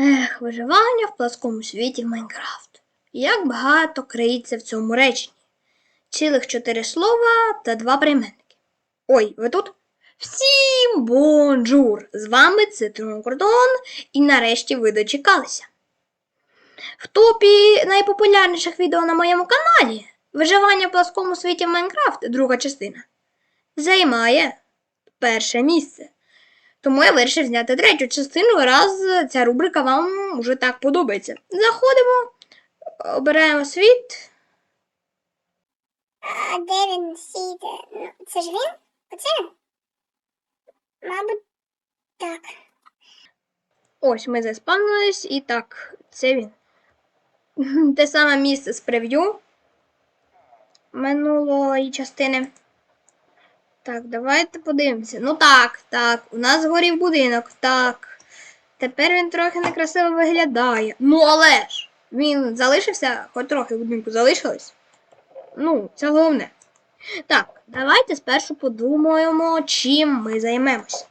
Ех, виживання в пласкому світі Майнкрафт. Як багато криється в цьому реченні. Цілих чотири слова та два прийменники. Ой, ви тут? Всім бонжур! З вами Цитрон Кордон, і нарешті ви дочекалися. В топі найпопулярніших відео на моєму каналі Виживання в пласкому світі Майнкрафт, друга частина, займає перше місце. Тому я вирішив зняти третю частину, раз ця рубрика вам уже так подобається. Заходимо, обираємо світ. А де він сіде? Ну, це ж він? Оце? Мабуть, так. Ось ми заспавнились, і так, це він. Те саме місце з прев'ю минулої частини. Так, давайте подивимося. Ну так, так, у нас згорів будинок, так. Тепер він трохи некрасиво виглядає. Ну, але ж, він залишився, хоч трохи будинку залишилось. Ну, це головне. Так, давайте спершу подумаємо, чим ми займемось.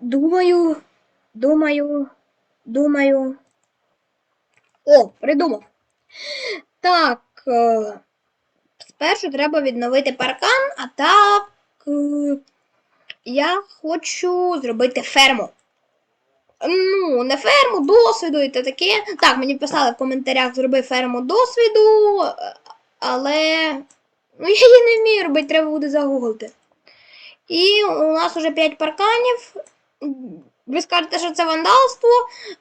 Думаю, думаю, думаю. О, придумав. Так. Спершу треба відновити паркан, а так. е, Я хочу зробити ферму. Ну, не ферму, досвіду і те таке. Так, мені писали в коментарях зроби ферму досвіду, е, але ну, я її не вмію робити, треба буде загуглити. І у нас уже 5 парканів. Ви скажете, що це вандалство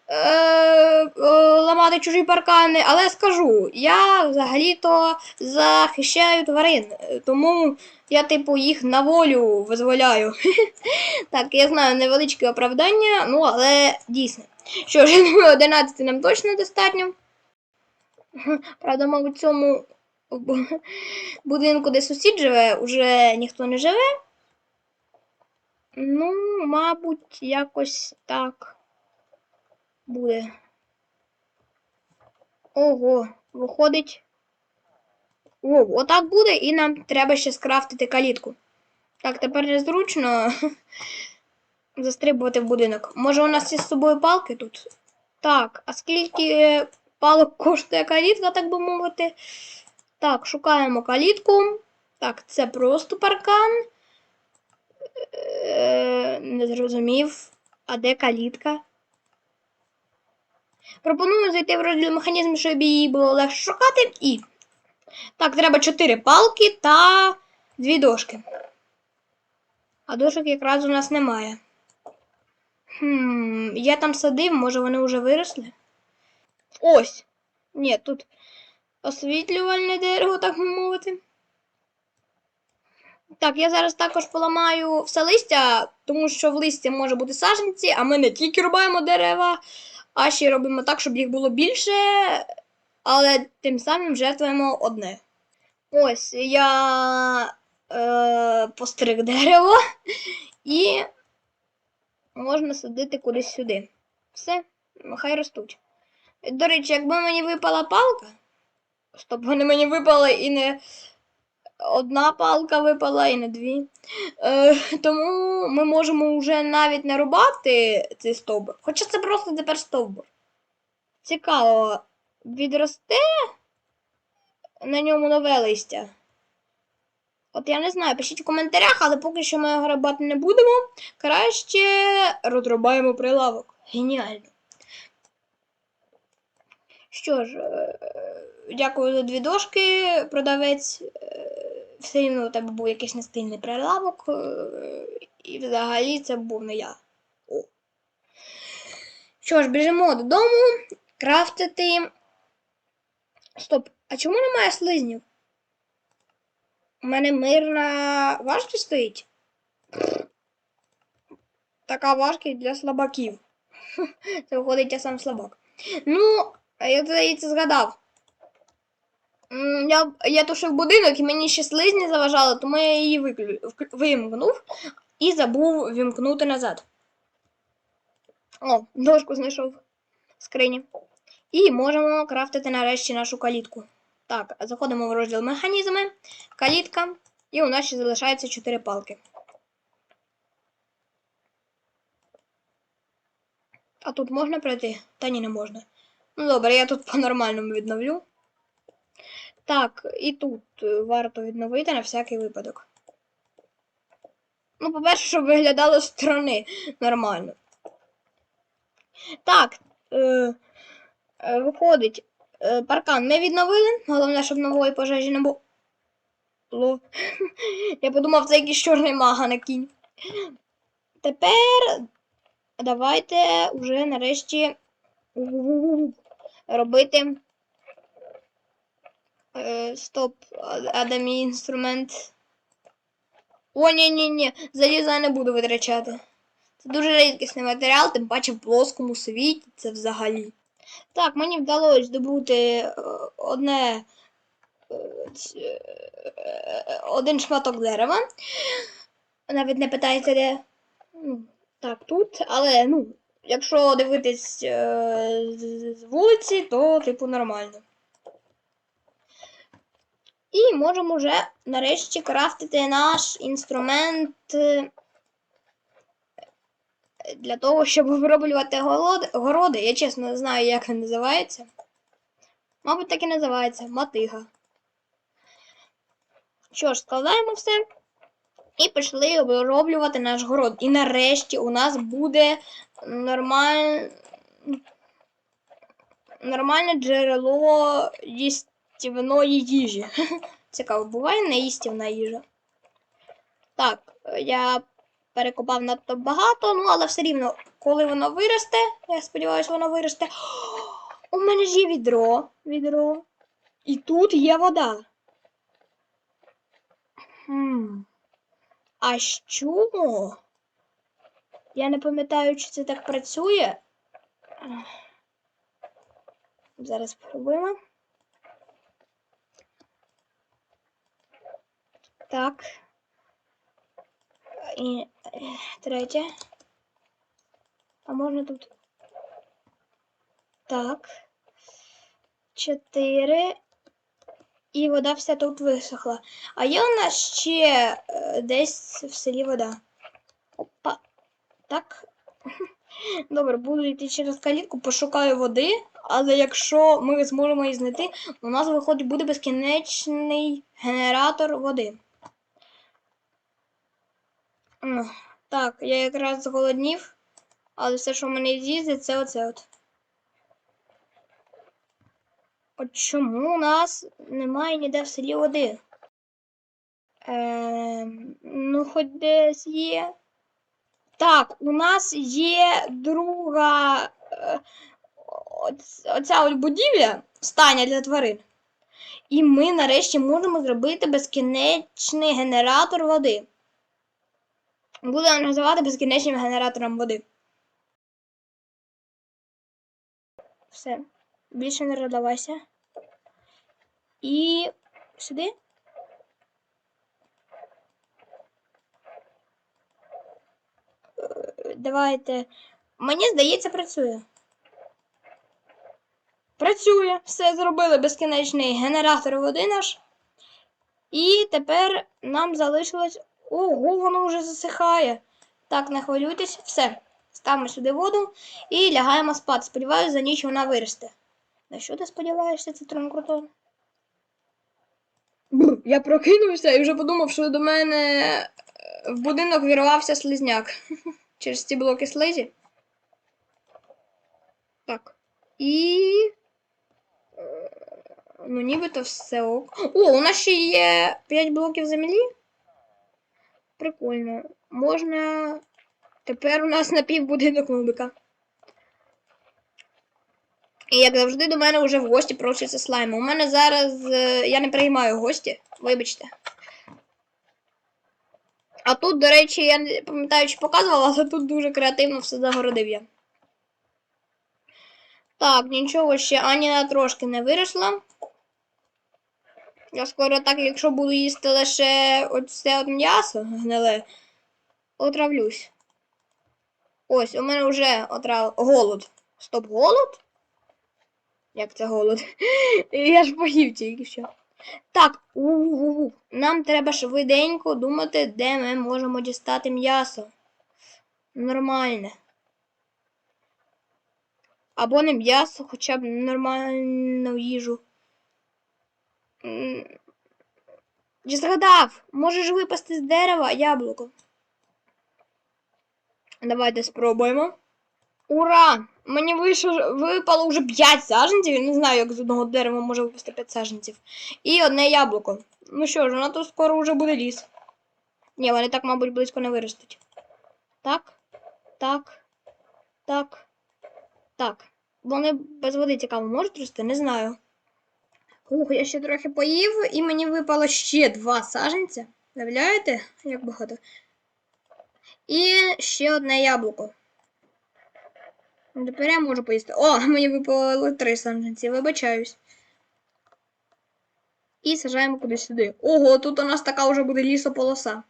е, е, ламати чужі паркани, але скажу, я взагалі-то захищаю тварин, тому я, типу, їх на волю визволяю. так, я знаю невеличке оправдання, ну але дійсно. Що ж, 11 нам точно достатньо. Правда, мабуть, в цьому будинку, де сусід живе, уже ніхто не живе. Ну, мабуть, якось так буде. Ого, виходить. О, отак буде, і нам треба ще скрафтити калітку. Так, тепер незручно застрибувати в будинок. Може, у нас є з собою палки тут? Так, а скільки палок коштує калітка, так би мовити? Так, шукаємо калітку. Так, це просто паркан. Е, не зрозумів. А де калітка? Пропоную зайти в розділ механізм, щоб її було легше шукати. І. Так, треба 4 палки та 2 дошки. А дошок якраз у нас немає. Хм, я там садив, може вони вже виросли? Ось. Ні, тут освітлювальне дерево, так мовити. Так, я зараз також поламаю все листя, тому що в листі може бути саженці, а ми не тільки рубаємо дерева, а ще й робимо так, щоб їх було більше, але тим самим жертвуємо одне. Ось я е, постриг дерево і можна садити кудись сюди. Все, хай ростуть. До речі, якби мені випала палка, щоб вони мені випали і не одна палка випала і не дві. Е, тому ми можемо вже навіть не рубати цей стовбур. Хоча це просто тепер стовбур. Цікаво, відросте на ньому нове листя. От я не знаю, пишіть в коментарях, але поки що ми його рубати не будемо. Краще розрубаємо прилавок. Геніально. Що ж, е, дякую за дві дошки, продавець. Все рівно у тебе був якийсь нестильний прилавок, е, і взагалі це був не я. О. Що ж, біжимо додому, крафтити. Стоп, а чому немає слизнів? У мене мирна важкість стоїть. Така важкість для слабаків. Це виходить я сам слабак. Ну, я здається, згадав. Я, я тушив будинок і мені ще слизні заважали, тому я її виклю... вимкнув і забув вімкнути назад. О, дошку знайшов в скрині. І можемо крафтити нарешті нашу калітку. Так, заходимо в розділ механізми, калітка, і у нас ще залишається 4 палки. А тут можна пройти? Та ні, не можна. Ну добре, я тут по-нормальному відновлю. Так, і тут е, варто відновити на всякий випадок. Ну, по-перше, щоб виглядало з сторони нормально. Так, е, е, виходить, е, паркан ми відновили. Головне, щоб нової пожежі не було. Я подумав, це якийсь чорний мага на кінь. Тепер давайте вже нарешті робити. Е, стоп, а, де мій інструмент? О, ні, ні, ні, залізо я не буду витрачати. Це дуже рідкісний матеріал, тим паче в плоскому світі це взагалі. Так, мені вдалося здобути е, одне. е, один шматок дерева. Навіть не питайте, де. Так, тут, але ну, якщо дивитись з вулиці, то типу нормально. І можемо вже нарешті крафтити наш інструмент е, для того, щоб вироблювати городи. Я чесно не знаю, як він називається. Мабуть, так і називається мотига. Що ж, складаємо все. І пішли вироблювати наш город. І нарешті у нас буде нормаль... нормальне джерело їстівної їжі. Цікаво, буває неїстівна їжа. Так, я перекопав надто багато, ну але все рівно, коли воно виросте, я сподіваюся, воно виросте. У мене ж є відро. відро. І тут є вода. Хм. А що? Я не пам'ятаю, чи це так працює. Зараз спробуємо. Так. І е, третє. А можна тут. Так. Чотири. І вода вся тут висохла. А є у нас ще е, десь в селі вода. Опа. Так. Добре, буду йти через калітку, пошукаю води, але якщо ми зможемо її знайти, у нас виходить буде безкінечний генератор води. Так, я якраз зголоднів, але все, що в мене з'їздить, це оце от. От чому у нас немає ніде в селі води? Ем, ну, хоч десь є. Так, у нас є друга е, оця от будівля, стайня для тварин. І ми нарешті можемо зробити безкінечний генератор води. Будемо називати безкінечним генератором води. Все. Більше не додавайся. І сюди. Давайте. Мені здається, працює. Працює. Все зробили безкінечний генератор води наш. І тепер нам залишилось. Ого, воно вже засихає. Так, не хвилюйтесь. Все. Ставимо сюди воду і лягаємо спати. Сподіваюся, за ніч вона виросте. На що ти сподіваєшся, Цитрон Крутон? Я прокинувся і вже подумав, що до мене е, в будинок вірвався слизняк. Через ці блоки слизі. Так. І. е, Ну, нібито все ок. О, у нас ще є 5 блоків землі. Прикольно. Можна. Тепер у нас напівбудинок нубика. І як завжди до мене вже в гості проситься слайм. У мене зараз. е, Я не приймаю гості, вибачте. А тут, до речі, я не пам'ятаю, чи показувала, але тут дуже креативно все загородив я. Так, нічого ще ані на трошки не виросла. Я скоро так, якщо буду їсти лише оце от м'ясо гниле, отравлюсь. Ось, у мене вже отрав... голод. Стоп, голод? Як це голод? Я ж поїв тільки що. Так, у-у-у. нам треба швиденько думати, де ми можемо дістати м'ясо. Нормальне. Або не м'ясо, хоча б нормальну їжу. Я згадав, можеш випасти з дерева яблуко. Давайте спробуємо. Ура! Мені вийшло, випало вже 5 саженців. Я не знаю, як з одного дерева може випасти 5 саженців. І одне яблуко. Ну що ж, нас тут скоро вже буде ліс. Ні, вони так, мабуть, близько не виростуть. Так, так, так, так. Вони без води цікаво можуть рости? Не знаю. Ух, я ще трохи поїв, і мені випало ще два саженця. Уявляєте, як багато? І ще одне яблуко. Тепер я можу поїсти. О, мені випало три саженці, вибачаюсь. І сажаємо кудись сюди. Ого, тут у нас така вже буде лісополоса.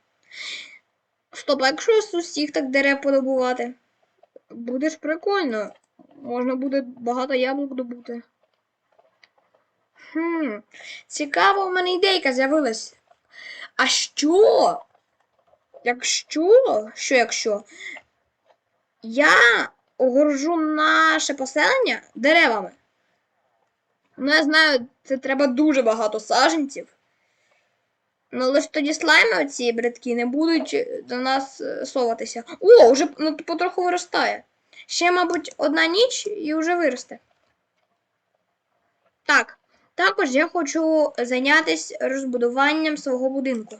Стоп, а якщо з усіх так дерев подобувати? Буде ж прикольно. Можна буде багато яблук добути. Хм, цікаво, у мене ідейка з'явилась. А що? Якщо? Що якщо? Я огорожу наше поселення деревами. Ну, я знаю, це треба дуже багато саженців. Ну, ж тоді слайми оці бридкі не будуть до нас е, соватися. О, вже ну, потроху виростає. Ще, мабуть, одна ніч і вже виросте. Так, також я хочу зайнятися розбудуванням свого будинку.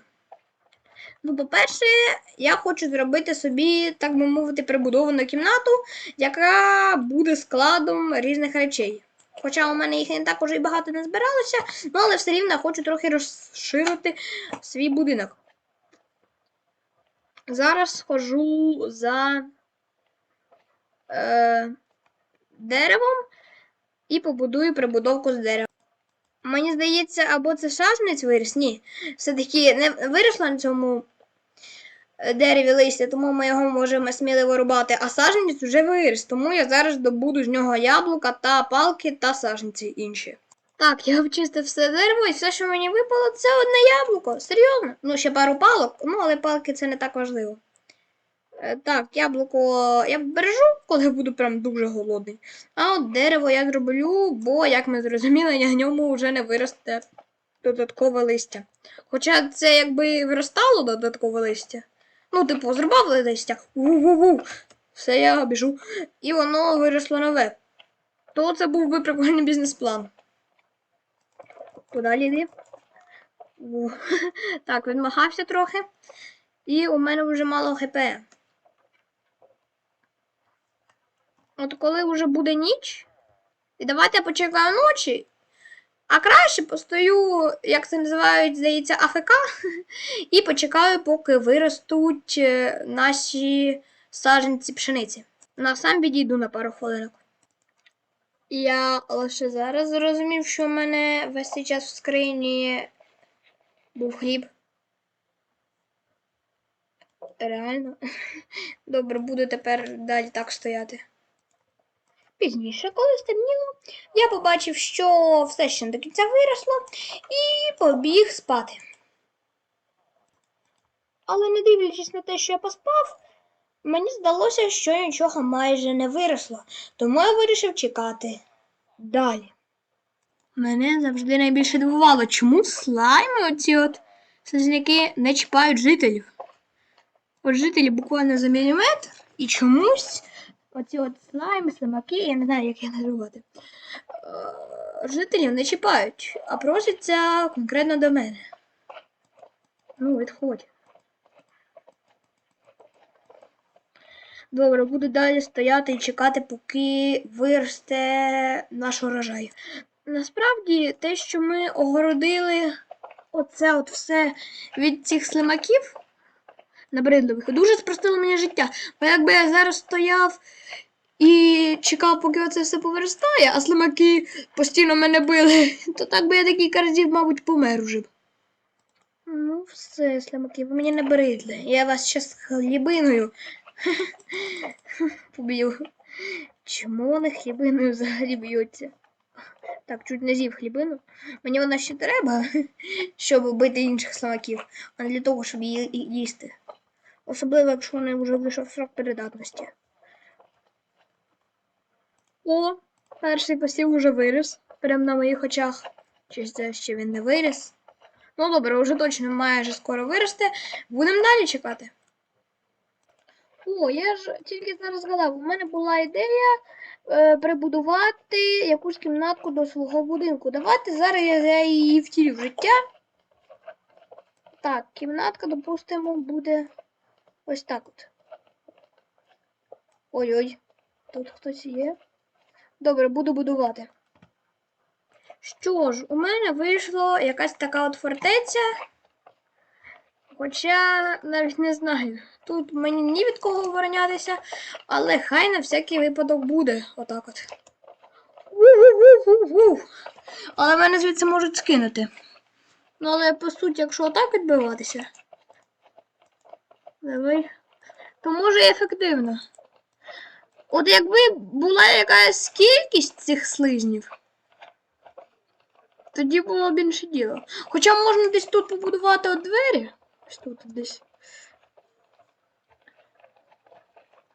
Ну, по-перше, я хочу зробити собі, так би мовити, прибудовану кімнату, яка буде складом різних речей. Хоча у мене їх не так уже і багато не збиралося, ну але все рівно хочу трохи розширити свій будинок. Зараз схожу за е, деревом і побудую прибудовку з дерева. Мені здається, або це шажнець виріс? Ні. Все-таки не виросло на цьому е, дереві листя, тому ми його можемо сміливо рубати, а саженець вже виріс, тому я зараз добуду з нього яблука та палки та саженці інші. Так, я обчистив все дерево і все, що мені випало, це одне яблуко. Серйозно. Ну, ще пару палок, ну але палки це не так важливо. Е, Так, яблуко я бережу, коли буду прям дуже голодний. А от дерево я зроблю, бо, як ми зрозуміли, на ньому вже не виросте додаткове листя. Хоча це якби виростало додаткове листя. Ну, типу, зрубав листя. Ву-ву-ву. Все, я біжу. І воно виросло нове. То це був би прикольний бізнес-план. Куди йди? Так, відмахався трохи. І у мене вже мало хп. От коли вже буде ніч, і давайте я почекаю ночі, а краще постою, як це називають, здається, АФК, і почекаю, поки виростуть е, наші саджанці пшениці. На сам відійду на пару хвилинок. Я лише зараз зрозумів, що в мене весь цей час в скрині був хліб. Реально. Добре, буду тепер далі так стояти. Пізніше, коли стемніло, я побачив, що все ще не до кінця виросло, і побіг спати. Але не дивлячись на те, що я поспав, мені здалося, що нічого майже не виросло, тому я вирішив чекати далі. Мене завжди найбільше дивувало, чому слайми оці от слизняки не чіпають жителів. От жителі буквально за міліметр і чомусь оці от слайми, слимаки, я не знаю, як їх називати. е, Жителів не чіпають, а просяться конкретно до мене. Ну, відходь. Добре, буду далі стояти і чекати, поки виросте наш урожай. Насправді, те, що ми огородили оце от все від цих слимаків набридливих, дуже спростило мені життя. Бо якби я зараз стояв і чекав, поки оце все повиростає, а слимаки постійно мене били, то так би я декілька разів, мабуть, помер уже б. Ну, все, слимаки, ви мені набридли. Я вас щас хлібиною поб'ю. Чому вони хлібиною взагалі б'ються? Так, чуть не з'їв хлібину. Мені вона ще треба, щоб бити інших слимаків, а не для того, щоб її їсти. Особливо, якщо вони вже вийшов срок передатності. О, перший посів уже виріс. Прямо на моїх очах. Чи це ще він не виріс? Ну добре, вже точно майже скоро виросте. Будемо далі чекати. О, я ж тільки зараз згадав, у мене була ідея е, прибудувати якусь кімнатку до свого будинку. Давайте зараз я, її втілю в життя. Так, кімнатка, допустимо, буде ось так от. Ой-ой, тут хтось є. Добре, буду будувати. Що ж, у мене вийшла якась така от фортеця. Хоча навіть не знаю. Тут мені ні від кого оборонятися, але хай на всякий випадок буде. Отак от. Але мене звідси можуть скинути. Ну, але по суті, якщо отак відбиватися. Давай. То може ефективно. От якби була якась кількість цих слизнів, тоді було б інше діло. Хоча можна десь тут побудувати от двері. Ось тут десь.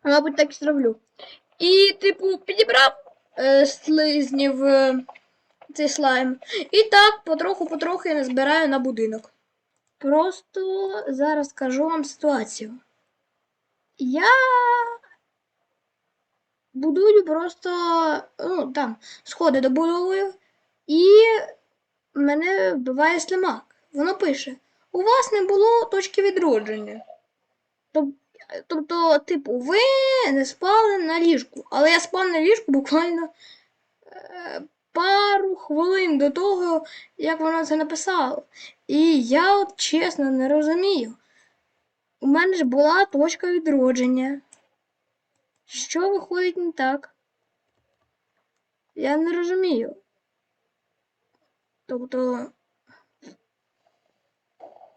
Мабуть, так і зроблю. І, типу, підібрав е, слизнів е, цей слайм. І так, потроху-потроху я назбираю на будинок. Просто зараз скажу вам ситуацію. Я будую просто ну, там, сходи добудовую, і мене вбиває слимак. Воно пише: у вас не було точки відродження. Тобто, типу, ви не спали на ліжку. Але я спав на ліжку буквально е, пару хвилин до того, як воно це написало. І я от чесно не розумію. У мене ж була точка відродження. Що виходить не так? Я не розумію. Тобто.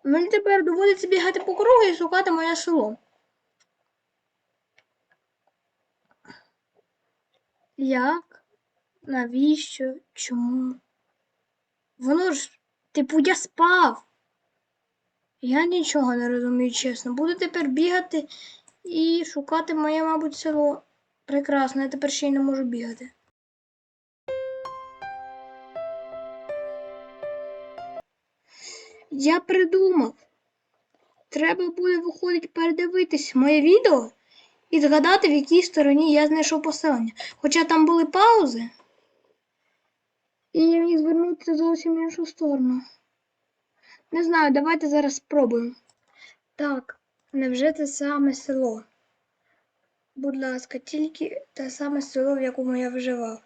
Мені тепер доводиться бігати по кругу і шукати моє село. Як? Навіщо? Чому? Воно ж, типу, я спав. Я нічого не розумію, чесно. Буду тепер бігати і шукати моє, мабуть, село. Прекрасно, я тепер ще й не можу бігати. Я придумав. Треба буде, виходить, передивитись моє відео і згадати, в якій стороні я знайшов поселення. Хоча там були паузи. І я міг звернутися зовсім іншу сторону. Не знаю, давайте зараз спробуємо. Так, невже це саме село? Будь ласка, тільки те саме село, в якому я вживав.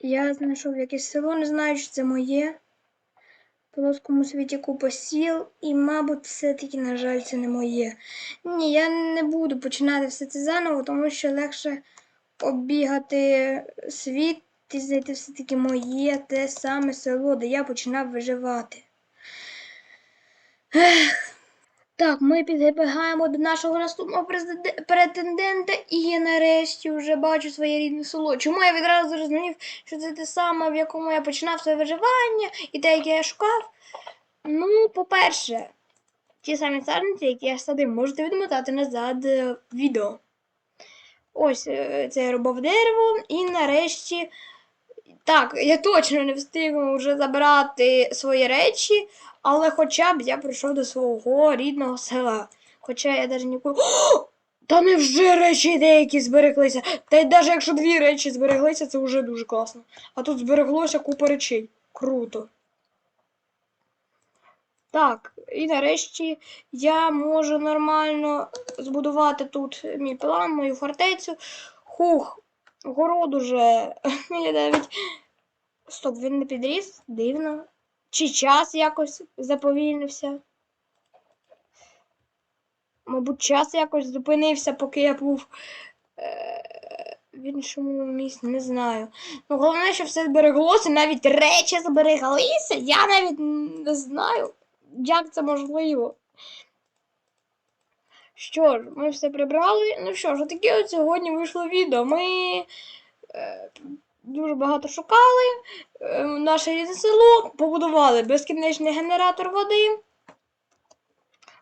Я знайшов якесь село, не знаю, чи це моє. Плоскому світі купа сіл, і, мабуть, все-таки, на жаль, це не моє. Ні, я не буду починати все це заново, тому що легше оббігати світ і знайти все-таки моє те саме село, де я починав виживати. Ех. Так, ми підбігаємо до нашого наступного претендента, і я нарешті вже бачу своє рідне село. Чому я відразу зрозумів, що це те саме, в якому я починав своє виживання, і те, яке я шукав? Ну, по-перше, ті самі саджанці, які я садив, можете відмотати назад е, відео. Ось е, це я рубав дерево, і нарешті. Так, я точно не встигну вже забирати свої речі, але хоча б я прийшов до свого рідного села. Хоча я навіть ніколи. Та невже речі деякі збереглися. Та й навіть якщо дві речі збереглися, це вже дуже класно. А тут збереглося купа речей. Круто. Так, і нарешті я можу нормально збудувати тут мій план, мою фортецю. Хух, город уже. Я навіть. Стоп, він не підріс? Дивно. Чи час якось заповільнився? Мабуть, час якось зупинився, поки я був е- в іншому місці, не знаю. Ну, головне, що все збереглося, навіть речі збереглися. Я навіть не знаю, як це можливо. Що ж, ми все прибрали. Ну що ж, таке от сьогодні вийшло відео. Ми е, дуже багато шукали е, наше рідне село, побудували безкінечний генератор води.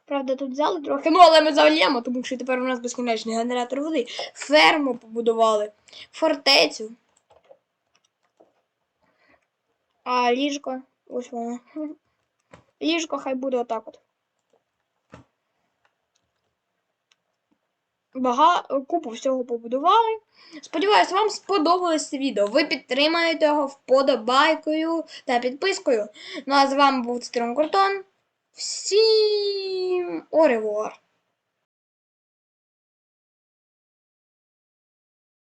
Правда, тут взяли трохи, ну але ми зальємо, тому що тепер у нас безкінечний генератор води. Ферму побудували, фортецю. А ліжко, ось воно. Ліжко хай буде отак от. Бага... Купу всього побудували. Сподіваюсь, вам сподобалось це відео. Ви підтримаєте його вподобайкою та підпискою. Ну а з вами був Стром Куртон. Всім оревуар!